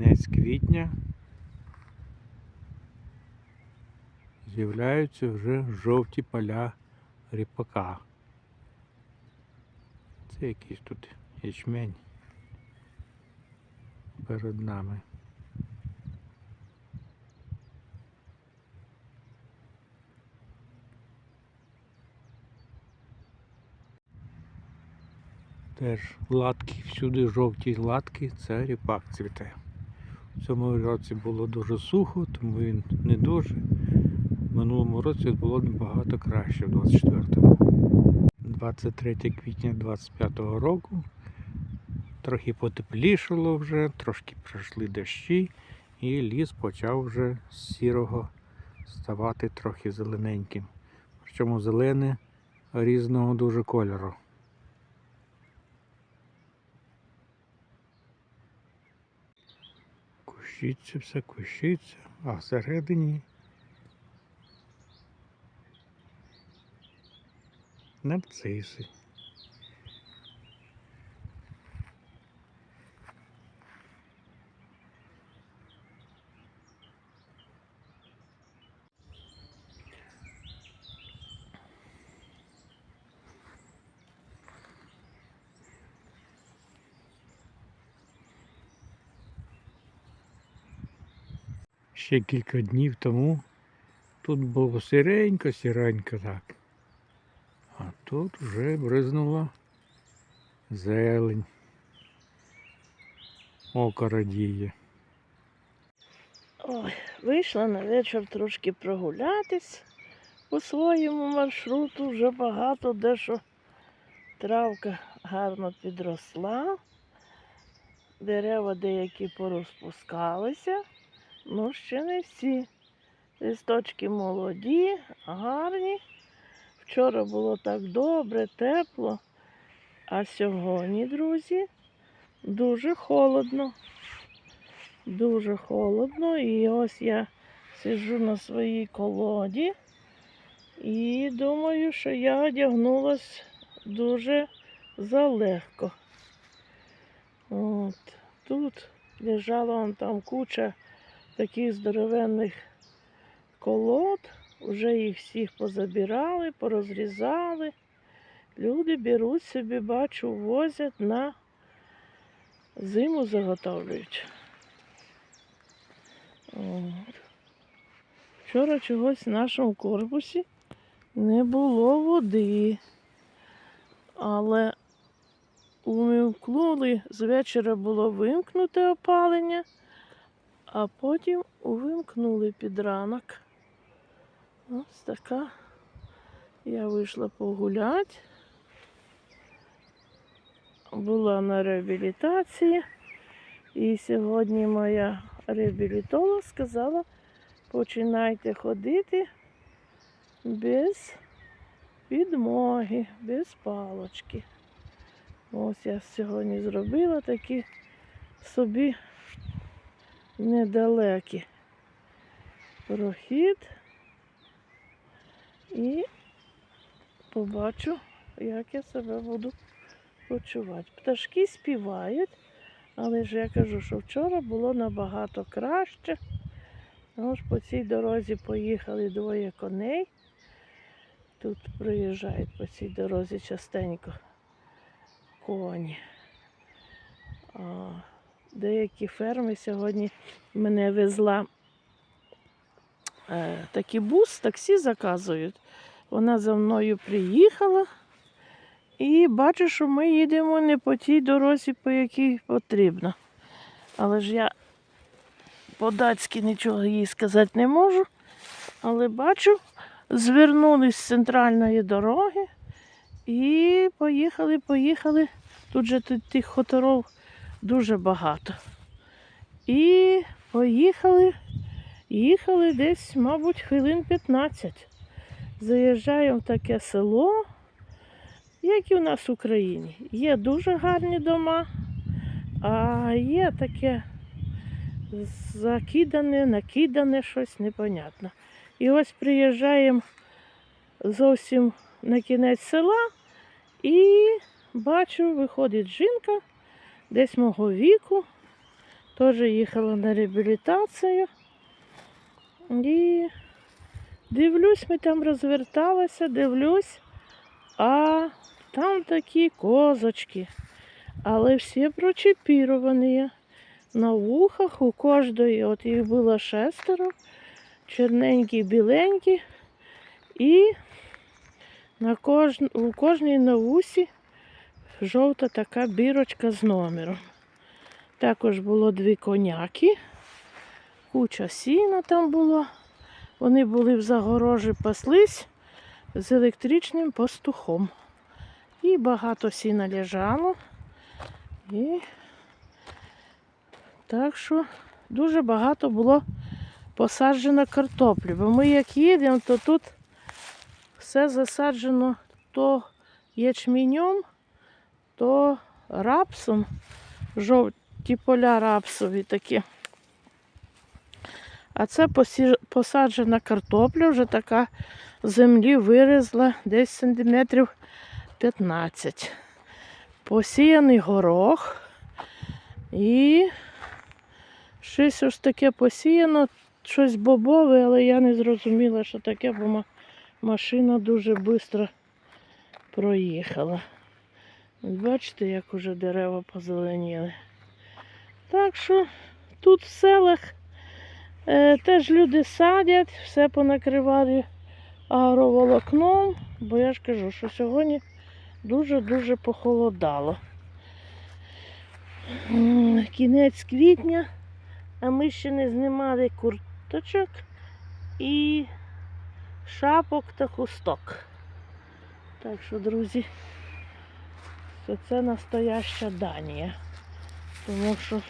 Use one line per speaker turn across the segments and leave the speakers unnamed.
кінець квітня з'являються вже жовті поля ріпака. Це якийсь тут ячмень перед нами. Теж латки, всюди жовті латки, це ріпак цвіте. В цьому році було дуже сухо, тому він не дуже. В минулому році було набагато краще, в 24-му. 23 квітня 25-го року. Трохи потеплішало вже, трошки пройшли дощі, і ліс почав вже з сірого ставати трохи зелененьким. Причому зелене різного дуже кольору. Кущиться все, кущиться, а всередині нарциси. Ще кілька днів тому тут було сиренько, сіренько так. А тут вже бризнула зелень. Око радіє.
Ой, вийшла на вечір трошки прогулятись по своєму маршруту. Вже багато дещо травка гарно підросла. Дерева деякі порозпускалися, ну ще не всі. Листочки молоді, гарні. Вчора було так добре, тепло, а сьогодні, друзі, дуже холодно. Дуже холодно. І ось я сиджу на своїй колоді і думаю, що я одягнулась дуже залегко. От. Тут лежала там куча таких здоровенних колод. Вже їх всіх позабирали, порозрізали. Люди беруть собі, бачу, возять на зиму заготовлюють. От. Вчора чогось в нашому корпусі не було води. Але увімкнули, з вечора було вимкнуте опалення, а потім увімкнули під ранок. Ось така. Я вийшла погуляти. Була на реабілітації. І сьогодні моя реабілітолог сказала, починайте ходити без підмоги, без палочки. Ось я сьогодні зробила такі собі недалекі прохід і побачу, як я себе буду почувати. Пташки співають. Але ж я кажу, що вчора було набагато краще. Ось по цій дорозі поїхали двоє коней. Тут проїжджають по цій дорозі частенько коні. Деякі ферми сьогодні мене везла е, такий бус, таксі заказують. Вона за мною приїхала. І бачу, що ми їдемо не по тій дорозі, по якій потрібно. Але ж я по-датськи нічого їй сказати не можу. Але бачу, звернули з центральної дороги і поїхали, поїхали. Тут же тих хуторов дуже багато. І поїхали, їхали десь, мабуть, хвилин 15. Заїжджаємо в таке село як і в нас в Україні. Є дуже гарні дома, а є таке закидане, накидане щось непонятне. І ось приїжджаємо зовсім на кінець села і бачу, виходить жінка десь мого віку, Теж їхала на реабілітацію. І дивлюсь, ми там розверталися, дивлюсь, а там такі козочки. Але всі прочіпіровані. На вухах у кожної, от їх було шестеро, чорненькі, біленькі. І на кож... у кожній на вусі жовта така бірочка з номером. Також було дві коняки, куча сіна там було. Вони були в загорожі, паслись з електричним пастухом. І багато сіна лежало. І так що дуже багато було посаджено картоплі. Бо ми як їдемо, то тут все засаджено то ячменем, то рапсом, жовті поля рапсові такі. А це посаджена картопля, вже така землі вирізла десь сантиметрів 15. Посіяний горох і щось ось таке посіяно, щось бобове, але я не зрозуміла, що таке, бо машина дуже швидко проїхала. Бачите, як уже дерева позеленіли. Так що тут в селах е, теж люди садять, все понакривали агроволокном, бо я ж кажу, що сьогодні дуже-дуже похолодало. Кінець квітня, а ми ще не знімали курточок і шапок та хусток. Так що, друзі, це, це настояща Данія. Тому що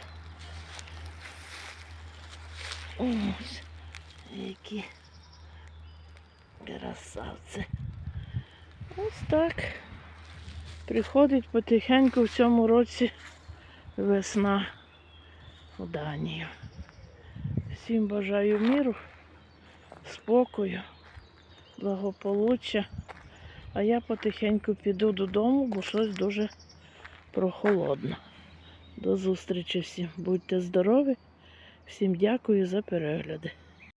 ось які красавці. Ось так. Приходить потихеньку в цьому році весна у Данію. Всім бажаю міру, спокою, благополуччя. А я потихеньку піду додому, бо щось дуже прохолодно. До зустрічі всім. Будьте здорові. Всім дякую за перегляди.